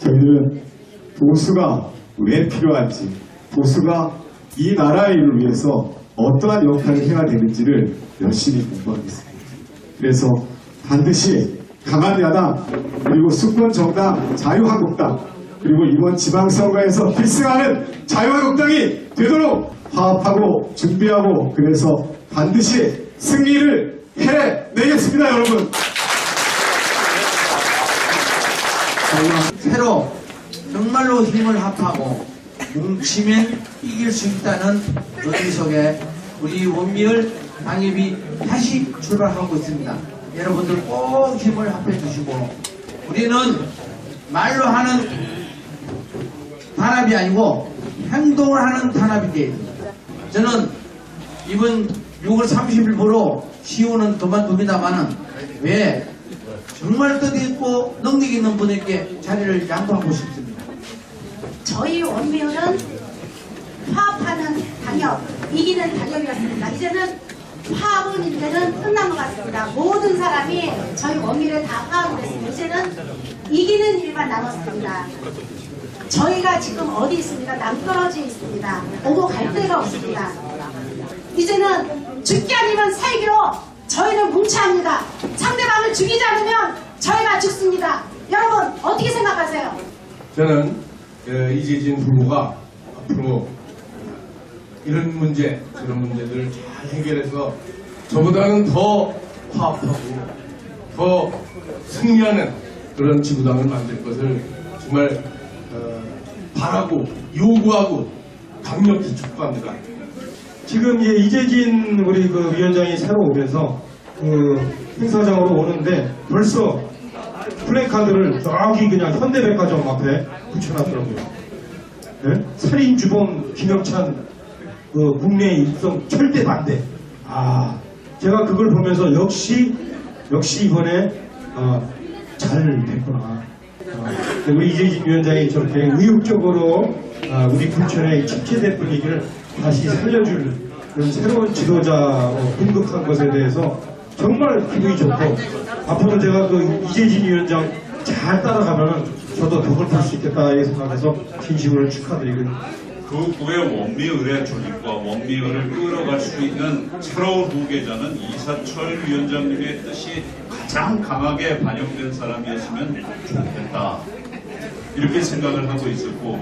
저희는 보수가 왜 필요한지, 보수가 이 나라의 일을 위해서 어떠한 역할을 해야 되는지를 열심히 공부하겠습니다. 그래서 반드시 강한 야당, 그리고 수권 정당, 자유한국당, 그리고 이번 지방선거에서 필승하는 자유한국당이 되도록 화합하고 준비하고 그래서 반드시 승리를 해내겠습니다, 여러분. 새로 정말로 힘을 합하고 뭉치면 이길 수 있다는 의미 속에 우리 원미을 당협이 다시 출발하고 있습니다. 여러분들 꼭 힘을 합해 주시고 우리는 말로 하는 단합이 아니고 행동을 하는 단합이 돼야 됩니다. 저는 이번 6월 30일 보러 시호는 그만둡니다만은 왜 정말 뜻있고 능력 있는 분에게 자리를 양보하고 싶습니다. 저희 원미호는 화합하는 당협, 이기는 당협이었습니다. 이제는 화합은 이제는 끝난 것 같습니다. 모든 사람이 저희 원미를 다 화합을 했습니다. 이제는 이기는 일만 남았습니다. 저희가 지금 어디 있습니까? 남떨어져 있습니다. 오고 갈 데가 없습니다. 이제는 죽기 아니면 살기로 저희는 뭉쳐야 합니다. 상대방을 죽이지 않으면 저희가 죽습니다. 여러분 어떻게 생각하세요? 저는 어, 이재진 후보가 앞으로 이런 문제, 저런 문제들을 잘 해결해서 저보다는 더 화합하고 더 승리하는 그런 지구당을 만들 것을 정말 어, 바라고 요구하고 강력히 촉구합니다. 지금 이제 이재진 우리 그 위원장이 새로 오면서 그 행사장으로 오는데 벌써 플래카드를 저기 그냥 현대백화점 앞에 붙여놨더라고요. 예? 살인 주범 김영찬 그 국내 입성 절대 반대. 아 제가 그걸 보면서 역시 역시 이번에 어, 잘 됐구나. 어, 우리 이재진 위원장이 저렇게 의욕적으로 아, 우리 부천의 집계대 분위기를 다시 살려줄 그런 새로운 지도자로 분극한 것에 대해서 정말 기분이 좋고 앞으로 제가 그 이재진 위원장 잘 따라가면 저도 덕을 볼 수 있겠다 이 생각해서 진심으로 축하드리고 그 후에 원미을의 조직과 원미을을 끌어갈 수 있는 새로운 후계자는 이사철 위원장님의 뜻이 가장 강하게 반영된 사람이었으면 좋겠다. 이렇게 생각을 하고 있었고,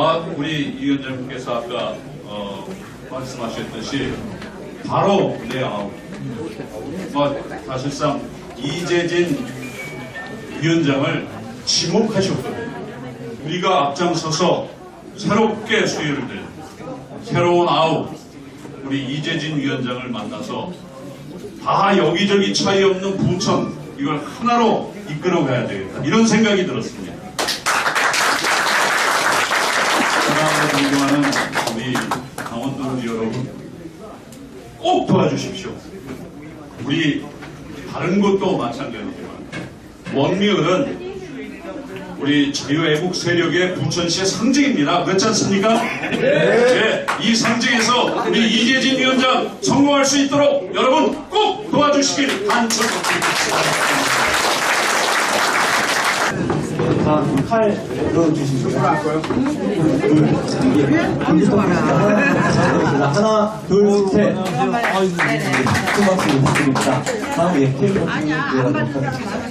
아, 우리 이 위원장님께서 아까 어, 말씀하셨듯이 바로 내 아우. 뭐, 사실상 이재진 위원장을 지목하셨거든요. 우리가 앞장서서 새롭게 수혜를 낸 새로운 아우 우리 이재진 위원장을 만나서 다 여기저기 차이 없는 부천 이걸 하나로 이끌어가야 되겠다 이런 생각이 들었습니다. 사랑하는 존경하는 우리 강원도 여러분 꼭 도와주십시오. 우리 다른 곳도 마찬가지지만 원미을은 우리 자유애국 세력의 부천시의 상징입니다. 그렇지 않습니까? 네. 이 상징에서 우리 이재진 위원장 성공할 수 있도록 여러분 꼭 도와주시길 간절 부탁드립니다. 칼. 하나, 둘, 셋. 큰 박수 부탁드립니다. 다음 예, 케이크 드리도록 하겠습니다.